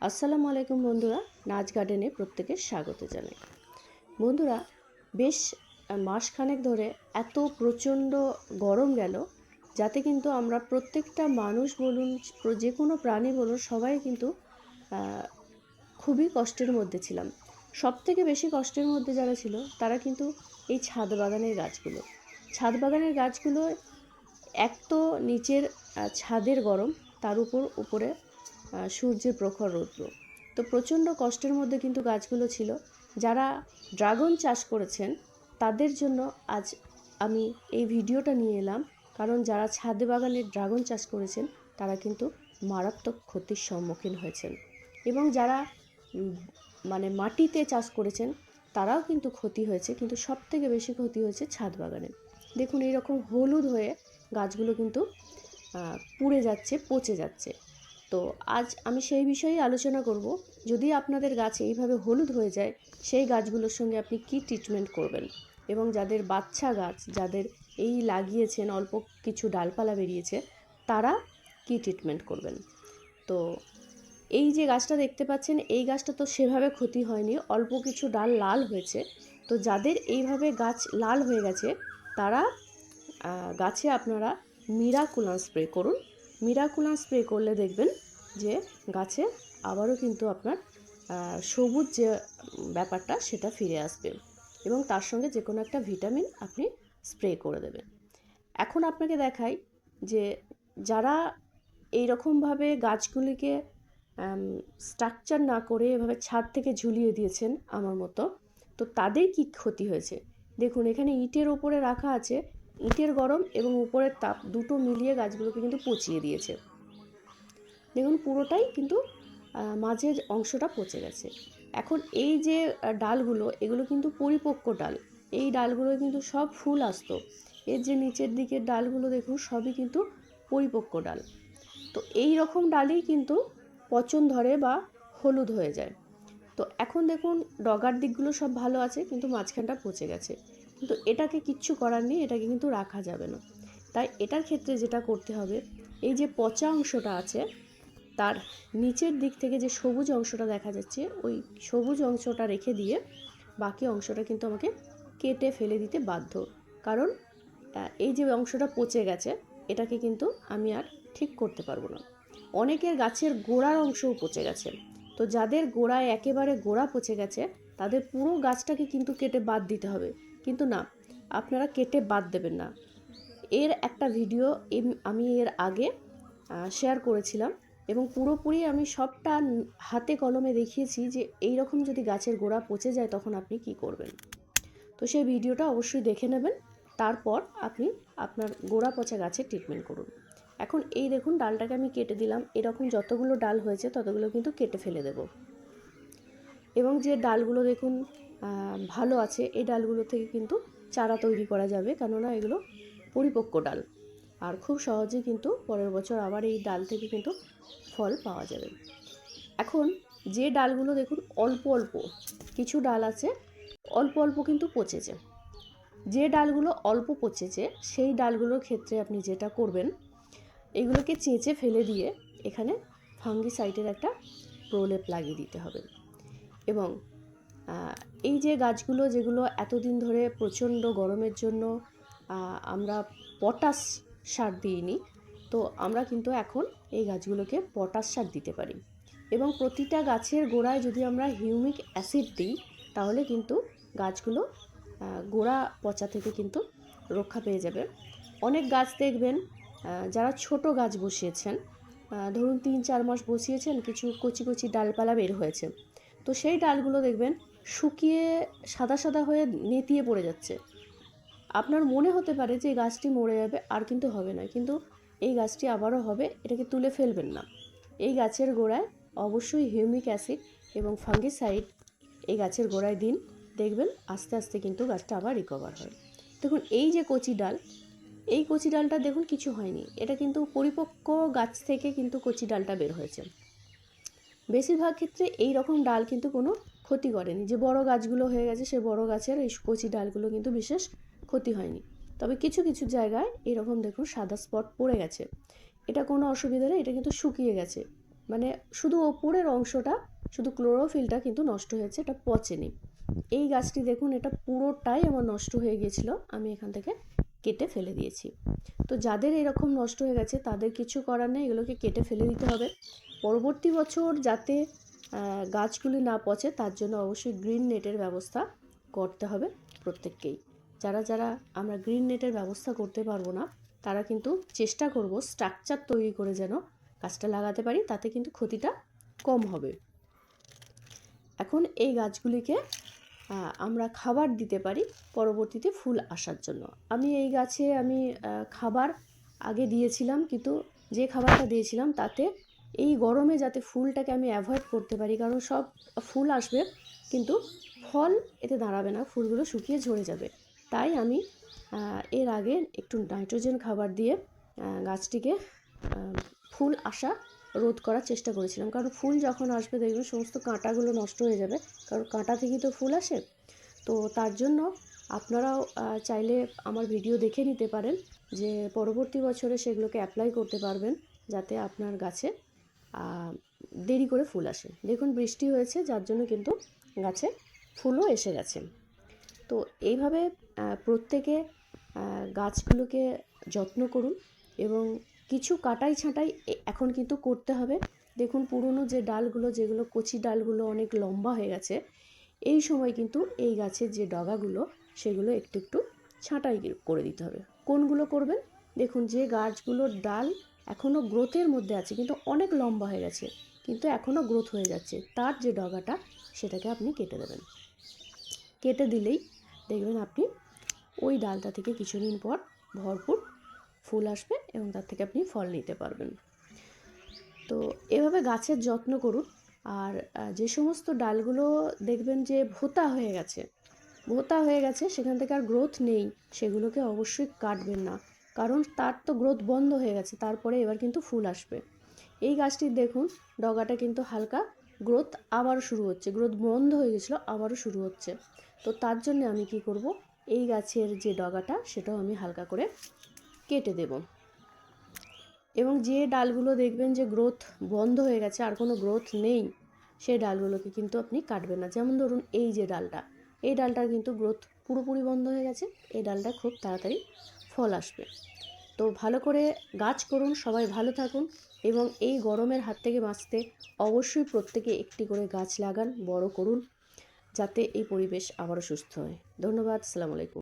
আসসালামু আলাইকুম বন্ধুরা, নাচ গার্ডেনে প্রত্যেকে স্বাগত জানাই। বন্ধুরা, বেশ মাসখানেক ধরে এত প্রচণ্ড গরম গেল, যাতে কিন্তু আমরা প্রত্যেকটা মানুষ বলুন, যে কোনো প্রাণী বলুন, সবাই কিন্তু খুবই কষ্টের মধ্যে ছিলাম। সব থেকে বেশি কষ্টের মধ্যে যারা ছিল, তারা কিন্তু এই ছাদ বাগানের গাছগুলো। ছাদ বাগানের গাছগুলো এক তো নিচের ছাদের গরম, তার উপর, উপরে সূর্যের প্রখর রৌদ্র। তো প্রচণ্ড কষ্টের মধ্যে কিন্তু গাছগুলো ছিল। যারা ড্রাগন চাষ করেছেন, তাদের জন্য আজ আমি এই ভিডিওটা নিয়ে এলাম। কারণ যারা ছাদে বাগানে ড্রাগন চাষ করেছেন, তারা কিন্তু মারাত্মক ক্ষতির সম্মুখীন হয়েছেন। এবং যারা মানে মাটিতে চাষ করেছেন, তারাও কিন্তু ক্ষতি হয়েছে। কিন্তু সব থেকে বেশি ক্ষতি হয়েছে ছাদ বাগানে। দেখুন, এইরকম হলুদ হয়ে গাছগুলো কিন্তু পুড়ে যাচ্ছে, পচে যাচ্ছে। তো আজ আমি সেই বিষয়েই আলোচনা করব। যদি আপনাদের গাছ এইভাবে হলুদ হয়ে যায়, সেই গাছগুলোর সঙ্গে আপনি কি ট্রিটমেন্ট করবেন? এবং যাদের বাচ্চা গাছ, যাদের এই লাগিয়েছেন অল্প কিছু ডালপালা বেরিয়েছে, তারা কি ট্রিটমেন্ট করবেন? তো এই যে গাছটা দেখতে পাচ্ছেন, এই গাছটা তো সেভাবে ক্ষতি হয়নি, অল্প কিছু ডাল লাল হয়েছে। তো যাদের এইভাবে গাছ লাল হয়ে গেছে, তারা গাছে আপনারা মিরাকুলান স্প্রে করুন। মিরাকুলান স্প্রে করলে দেখবেন যে গাছে আবারও কিন্তু আপনার সবুজ যে ব্যাপারটা সেটা ফিরে আসবে এবং তার সঙ্গে যে কোনো একটা ভিটামিন আপনি স্প্রে করে দেবেন। এখন আপনাকে দেখাই যে যারা এই রকমভাবে গাছগুলিকে স্ট্রাকচার না করে এভাবে ছাদ থেকে ঝুলিয়ে দিয়েছেন আমার মতো, তো তাদের কি ক্ষতি হয়েছে? দেখুন, এখানে ইটের ওপরে রাখা আছে ইটের গরম এবং উপরের তাপ দুটো মিলিয়ে গাছগুলোকে কিন্তু পচিয়ে দিয়েছে। দেখুন, পুরোটাই কিন্তু মাঝের অংশটা পচে গেছে। এখন এই যে ডালগুলো, এগুলো কিন্তু পরিপক্ক ডাল। এই ডালগুলো কিন্তু সব ফুল আসতো। এর যে নিচের দিকের ডালগুলো, দেখুন, সবই কিন্তু পরিপক্ক ডাল। তো এই রকম ডালই কিন্তু পচন ধরে বা হলুদ হয়ে যায়। তো এখন দেখুন, ডগার দিকগুলো সব ভালো আছে, কিন্তু মাঝখানটা পচে গেছে। কিন্তু এটাকে কিচ্ছু করার নেই, এটাকে কিন্তু রাখা যাবে না। তাই এটার ক্ষেত্রে যেটা করতে হবে, এই যে পচা অংশটা আছে, তার নিচের দিক থেকে যে সবুজ অংশটা দেখা যাচ্ছে, ওই সবুজ অংশটা রেখে দিয়ে বাকি অংশটা কিন্তু আমাকে কেটে ফেলে দিতে বাধ্য। কারণ এই যে অংশটা পচে গেছে, এটাকে কিন্তু আমি আর ঠিক করতে পারব না। অনেকের গাছের গোড়ার অংশও পচে গেছে। তো যাদের গোড়ায় একেবারে গোড়া পচে গেছে, তাদের পুরো গাছটাকে কিন্তু কেটে বাদ দিতে হবে। কিন্তু না, আপনারা কেটে বাদ দেবেন না। এর একটা ভিডিও আমি এর আগে শেয়ার করেছিলাম এবং পুরোপুরি আমি সবটা হাতে কলমে দেখিয়েছি যে এই রকম যদি গাছের গোড়া পচে যায় তখন আপনি কি করবেন। তো সেই ভিডিওটা অবশ্যই দেখে নেবেন, তারপর আপনি আপনার গোড়া পচা গাছের ট্রিটমেন্ট করুন। এখন এই দেখুন, ডালটাকে আমি কেটে দিলাম। এরকম যতগুলো ডাল হয়েছে ততগুলো কিন্তু কেটে ফেলে দেব। এবং যে ডালগুলো দেখুন ভালো আছে। এই ডালগুলো থেকে কিন্তু চারা তৈরি করা যাবে, কেননা এগুলো পরিপক্ক ডাল। আর খুব সহজেই কিন্তু পরের বছর আবার এই ডাল থেকে কিন্তু ফল পাওয়া যাবে। এখন যে ডালগুলো দেখুন, অল্প অল্প, কিছু ডাল আছে, অল্প অল্প কিন্তু পচেছে। যে ডালগুলো অল্প পচেছে, সেই ডালগুলোর ক্ষেত্রে আপনি যেটা করবেন, এগুলোকে চেঁচে ফেলে দিয়ে এখানে ফাঙ্গিসাইডের একটা প্রলেপ লাগিয়ে দিতে হবে। এবং এই যে গাছগুলো যেগুলো এতদিন ধরে প্রচণ্ড গরমের জন্য আমরা পটাশ সার দিইনি, তো আমরা কিন্তু এখন এই গাছগুলোকে পটাশ সার দিতে পারি। এবং প্রতিটা গাছের গোড়ায় যদি আমরা হিউমিক অ্যাসিড দিই, তাহলে কিন্তু গাছগুলো গোড়া পচা থেকে কিন্তু রক্ষা পেয়ে যাবে। অনেক গাছ দেখবেন যারা ছোট গাছ বসিয়েছেন ধরুন তিন চার মাস বসিয়েছেন, কিছু কচি কচি ডালপালা বের হয়েছে। তো সেই ডালগুলো দেখবেন শুকিয়ে সাদা সাদা হয়ে নেতিয়ে পড়ে যাচ্ছে। আপনার মনে হতে পারে যে এই গাছটি মরে যাবে, আর কিন্তু হবে না। কিন্তু এই গাছটি আবারও হবে, এটাকে তুলে ফেলবেন না। এই গাছের গোড়ায় অবশ্যই হিউমিক অ্যাসিড এবং ফাঙ্গিসাইড এই গাছের গোড়ায় দিন। দেখবেন আস্তে আস্তে কিন্তু গাছটা আবার রিকভার হয়। দেখুন, এই যে কচি ডাল, এই কচি ডালটা দেখুন কিছু হয়নি। এটা কিন্তু পরিপক্ক গাছ থেকে কিন্তু কচি ডালটা বের হয়েছে। বেশিরভাগ ক্ষেত্রে এই রকম ডাল কিন্তু কোনো ক্ষতি করেনি। যে বড় গাছগুলো হয়ে গেছে, সে বড় গাছের এই কচি ডালগুলো কিন্তু বিশেষ ক্ষতি হয়নি। তবে কিছু কিছু জায়গায় এরকম দেখুন সাদা স্পট পড়ে গেছে। এটা কোনো অসুবিধা নেই, এটা কিন্তু শুকিয়ে গেছে। মানে শুধু ওপরের অংশটা, শুধু ক্লোরোফিলটা কিন্তু নষ্ট হয়েছে, এটা পচেনি। এই গাছটি দেখুন, এটা পুরোটাই আমার নষ্ট হয়ে গিয়েছিল, আমি এখান থেকে কেটে ফেলে দিয়েছি। তো যাদের এরকম নষ্ট হয়ে গেছে, তাদের কিছু করার নেই, এগুলোকে কেটে ফেলে দিতে হবে। পরবর্তী বছর যাতে গাছগুলি না পচে তার জন্য অবশ্যই গ্রিন নেটের ব্যবস্থা করতে হবে প্রত্যেককেই। যারা যারা আমরা গ্রিন নেটের ব্যবস্থা করতে পারব না, তারা কিন্তু চেষ্টা করব স্ট্রাকচার তৈরি করে যেন গাছটা লাগাতে পারি, তাতে কিন্তু ক্ষতিটা কম হবে। এখন এই গাছগুলিকে আমরা খাবার দিতে পারি পরবর্তীতে ফুল আসার জন্য। আমি এই গাছে আমি খাবার আগে দিয়েছিলাম, কিন্তু যে খাবারটা দিয়েছিলাম তাতে এই গরমে যাতে ফুলটাকে আমি অ্যাভয়েড করতে পারি, কারণ সব ফুল আসবে, কিন্তু ফল এতে দাঁড়াবে না, ফুলগুলো শুকিয়ে ঝরে যাবে। তাই আমি এর আগে একটু নাইট্রোজেন খাবার দিয়ে গাছটিকে ফুল আসা রোধ করার চেষ্টা করেছিলাম। কারণ ফুল যখন আসবে, দেখবেন সমস্ত কাঁটাগুলো নষ্ট হয়ে যাবে। কারণ কাঁটা থেকেই তো ফুল আসে। তো তার জন্য আপনারাও চাইলে আমার ভিডিও দেখে নিতে পারেন যে পরবর্তী বছরে সেগুলোকে অ্যাপ্লাই করতে পারবেন, যাতে আপনার গাছে দেরি করে ফুল আসে। দেখুন, বৃষ্টি হয়েছে, যার জন্য কিন্তু গাছে ফুলও এসে গেছে। তো এইভাবে প্রত্যেকে গাছগুলোকে যত্ন করুন এবং কিছু কাটাই ছাঁটাই এখন কিন্তু করতে হবে। দেখুন, পুরনো যে ডালগুলো, যেগুলো কচি ডালগুলো অনেক লম্বা হয়ে গেছে, এই সময় কিন্তু এই গাছের যে ডগাগুলো, সেগুলো একটু একটু ছাঁটাই করে দিতে হবে। কোনগুলো করবেন? দেখুন, যে গাছগুলোর ডাল এখনও গ্রোথের মধ্যে আছে, কিন্তু অনেক লম্বা হয়ে গেছে, কিন্তু এখনও গ্রোথ হয়ে যাচ্ছে। তার যে ডগাটা, সেটাকে আপনি কেটে দেবেন। কেটে দিলেই দেখবেন আপনি ওই ডালটা থেকে কিছুদিন পর ভরপুর ফুল আসবে এবং তার থেকে আপনি ফল নিতে পারবেন। তো এভাবে গাছের যত্ন করুন, আর যে সমস্ত ডালগুলো দেখবেন যে ভোতা হয়ে গেছে, ভোতা হয়ে গেছে, সেখান থেকে আর গ্রোথ নেই, সেগুলোকে অবশ্যই কাটবেন না। কারণ তার তো গ্রোথ বন্ধ হয়ে গেছে, তারপরে এবার কিন্তু ফুল আসবে। এই গাছটির দেখুন, ডগাটা কিন্তু হালকা গ্রোথ আবারও শুরু হচ্ছে গ্রোথ বন্ধ হয়ে গেছিল, আবারও শুরু হচ্ছে। তো তার জন্য আমি কি করব, এই গাছের যে ডগাটা, সেটাও আমি হালকা করে কেটে দেব। এবং যে ডালগুলো দেখবেন যে গ্রোথ বন্ধ হয়ে গেছে, আর কোনো গ্রোথ নেই সেই ডালগুলোকে কিন্তু আপনি কাটবেন না। যেমন ধরুন, এই যে ডালটা, এই ডালটার কিন্তু গ্রোথ পুরোপুরি বন্ধ হয়ে গেছে, এই ডালটা খুব তাড়াতাড়ি ফল আসবে। তো ভালো করে গাছ করুন, সবাই ভালো থাকুন এবং এই গরমের হাত থেকে বাঁচতে অবশ্যই প্রত্যেকে একটি করে গাছ লাগান, বড় করুন, যাতে এই পরিবেশ আবারও সুস্থ হয়। ধন্যবাদ সালামালাইকুম আলাইকুম।